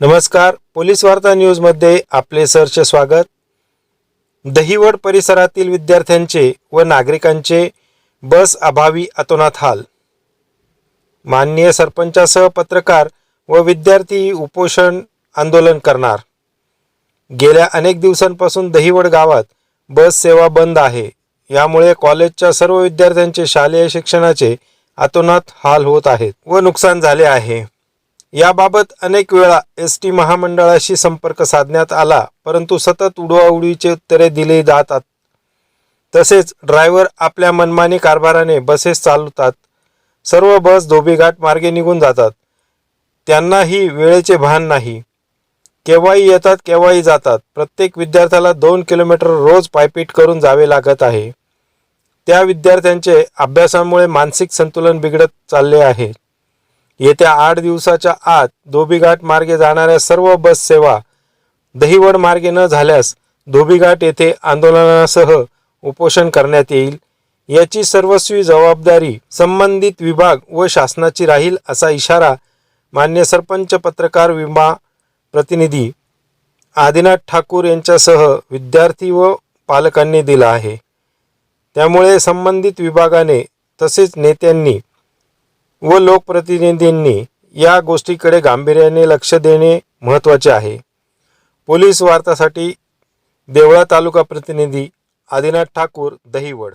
नमस्कार. पोलीस वार्ता न्यूजमध्ये आपले सरचे स्वागत. दहिवड परिसरातील विद्यार्थ्यांचे व नागरिकांचे बस अभावी अतोनात हाल. माननीय सरपंचासह पत्रकार व विद्यार्थी उपोषण आंदोलन करणार. गेल्या अनेक दिवसांपासून दहिवड गावात बस सेवा बंद आहे. यामुळे कॉलेजच्या सर्व विद्यार्थ्यांचे शालेय शिक्षणाचे अतोनात हाल होत आहेत व नुकसान झाले आहे. याबाबत अनेक वेळा एस टी महामंडळाशी संपर्क साधण्यात आला परंतु सतत उडवाउडवीचे उत्तरे दिली जातात. तसेच ड्रायव्हर आपल्या मनमानी कारभाराने बसेस चालवतात. सर्व बस धोबीघाट मार्गे निघून जातात. त्यांनाही वेळेचे भान नाही. केव्हाही येतात केव्हाही जातात. प्रत्येक विद्यार्थ्याला दोन किलोमीटर रोज पायपीट करून जावे लागत आहे. त्या विद्यार्थ्यांचे अभ्यासामुळे मानसिक संतुलन बिघडत चालले आहे. येत्या आठ दिवसाच्या आत धोबीघाट मार्गे जाणाऱ्या सर्व बस सेवा दहिवड मार्गे न झाल्यास धोबीघाट येथे आंदोलनासह उपोषण करण्यात येईल. याची सर्वस्वी जबाबदारी संबंधित विभाग व शासनाची राहील असा इशारा मान्य सरपंच पत्रकार विमा प्रतिनिधी आदिनाथ ठाकूर यांच्यासह विद्यार्थी व पालकांनी दिला आहे. त्यामुळे संबंधित विभागाने तसेच नेत्यांनी व लोकप्रतिनिधींनी या गोष्टीकडे गांभीर्याने लक्ष देणे महत्त्वाचे आहे. पोलीस वार्तासाठी देवळा तालुका प्रतिनिधी आदिनाथ ठाकूर दहिवड.